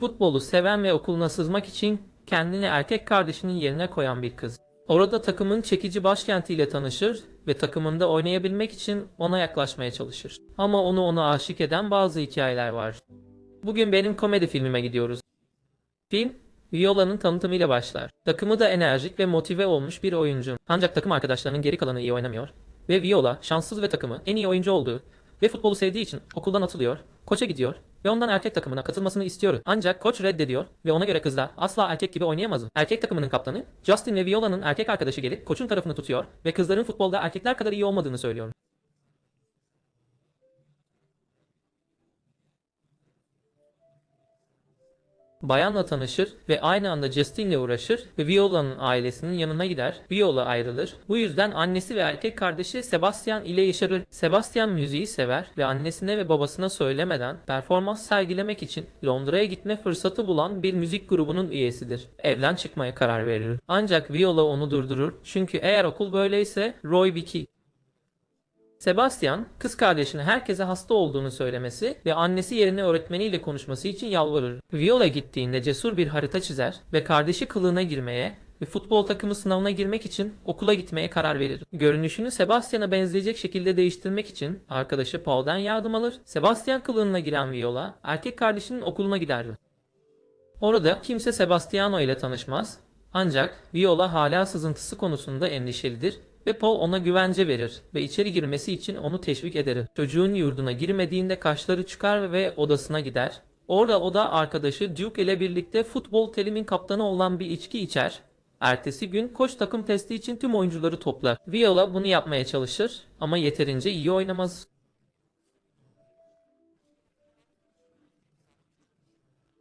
Futbolu seven ve okuluna sızmak için kendini erkek kardeşinin yerine koyan bir kız. Orada takımın çekici başkentiyle tanışır ve takımında oynayabilmek için ona yaklaşmaya çalışır. Ama onu ona aşık eden bazı hikayeler var. Bugün benim komedi filmime gidiyoruz. Film, Viola'nın tanıtımıyla başlar. Takımı da enerjik ve motive olmuş bir oyuncu. Ancak takım arkadaşlarının geri kalanı iyi oynamıyor. Ve Viola, şanssız ve takımı en iyi oyuncu olduğu ve futbolu sevdiği için okuldan atılıyor, koça gidiyor ve ondan erkek takımına katılmasını istiyor. Ancak koç reddediyor ve ona göre kızlar asla erkek gibi oynayamaz. Erkek takımının kaptanı Justin ve Viola'nın erkek arkadaşı gelip koçun tarafını tutuyor ve kızların futbolda erkekler kadar iyi olmadığını söylüyor. Bayanla tanışır ve aynı anda Justin'le uğraşır ve Viola'nın ailesinin yanına gider. Viola ayrılır. Bu yüzden annesi ve erkek kardeşi Sebastian ile yaşarır. Sebastian müziği sever ve annesine ve babasına söylemeden performans sergilemek için Londra'ya gitme fırsatı bulan bir müzik grubunun üyesidir. Evden çıkmaya karar verir. Ancak Viola onu durdurur. Çünkü eğer okul böyleyse Roy Vicky Sebastian, kız kardeşine herkese hasta olduğunu söylemesi ve annesi yerine öğretmeniyle konuşması için yalvarır. Viola gittiğinde cesur bir harita çizer ve kardeşi kılığına girmeye ve futbol takımı sınavına girmek için okula gitmeye karar verir. Görünüşünü Sebastian'a benzeyecek şekilde değiştirmek için arkadaşı Paul'dan yardım alır. Sebastian kılığına giren Viola, erkek kardeşinin okuluna giderdi. Orada kimse Sebastiano ile tanışmaz. Ancak Viola hala sızıntısı konusunda endişelidir ve Paul ona güvence verir ve içeri girmesi için onu teşvik eder. Çocuğun yurduna girmediğinde kaşları çıkar ve odasına gider. Orada o da arkadaşı Duke ile birlikte futbol telimin kaptanı olan bir içki içer. Ertesi gün koç takım testi için tüm oyuncuları toplar. Viola bunu yapmaya çalışır ama yeterince iyi oynamaz.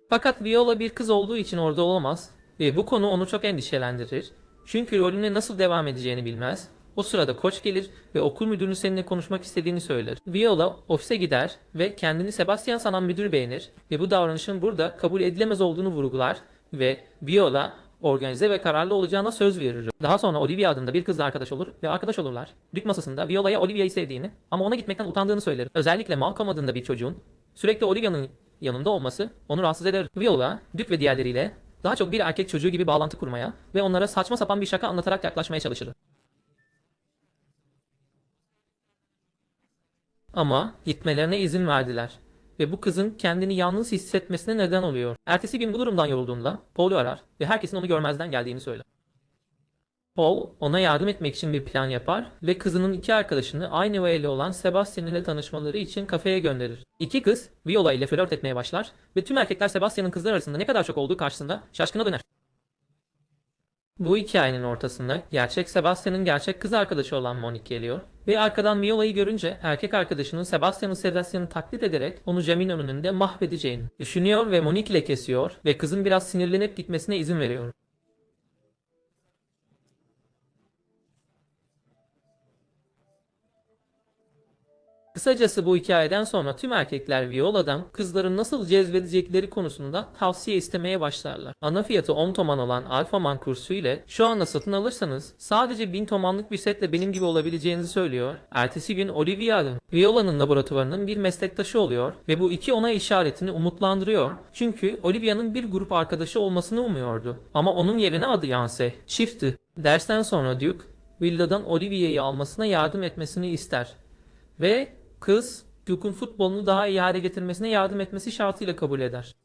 Fakat Viola bir kız olduğu için orada olamaz ve bu konu onu çok endişelendirir. Çünkü rolüne nasıl devam edeceğini bilmez. O sırada koç gelir ve okul müdürünün seninle konuşmak istediğini söyler. Viola ofise gider ve kendini Sebastian sanan müdür beğenir ve bu davranışın burada kabul edilemez olduğunu vurgular ve Viola organize ve kararlı olacağına söz verir. Daha sonra Olivia adında bir kızla arkadaş olur ve arkadaş olurlar. Dük masasında Viola'ya Olivia'yı sevdiğini ama ona gitmekten utandığını söyler. Özellikle Malcolm adında bir çocuğun sürekli Olivia'nın yanında olması onu rahatsız eder. Viola, Dük ve diğerleriyle daha çok bir erkek çocuğu gibi bağlantı kurmaya ve onlara saçma sapan bir şaka anlatarak yaklaşmaya çalışır. Ama gitmelerine izin verdiler ve bu kızın kendini yalnız hissetmesine neden oluyor. Ertesi gün bu durumdan yorulduğunda Paul'u arar ve herkesin onu görmezden geldiğini söyler. Paul ona yardım etmek için bir plan yapar ve kızının iki arkadaşını aynı veli olan Sebastian ile tanışmaları için kafeye gönderir. İki kız Viola ile flört etmeye başlar ve tüm erkekler Sebastian'ın kızlar arasında ne kadar çok olduğu karşısında şaşkına döner. Bu hikayenin ortasında gerçek Sebastian'ın gerçek kız arkadaşı olan Monique geliyor ve arkadan Viola'yı görünce erkek arkadaşının Sebastian'ın Sebastian'ı taklit ederek onu camın önünde mahvedeceğini düşünüyor ve Monique ile kesiyor ve kızın biraz sinirlenip gitmesine izin veriyor. Kısacası bu hikayeden sonra tüm erkekler Viola'dan kızların nasıl cezbedecekleri konusunda tavsiye istemeye başlarlar. Ana fiyatı 10 toman olan Alpha Man kursu ile şu anda satın alırsanız sadece 1000 tomanlık bir setle benim gibi olabileceğinizi söylüyor. Ertesi gün Olivia Viola'nın laboratuvarının bir meslektaşı oluyor ve bu iki ona işaretini umutlandırıyor. Çünkü Olivia'nın bir grup arkadaşı olmasını umuyordu. Ama onun yerine adı Yanse. Çiftti. Dersten sonra Duke, Villa'dan Olivia'yı almasına yardım etmesini ister. Ve kız Duke'un futbolunu daha iyi hale getirmesine yardım etmesi şartıyla kabul eder.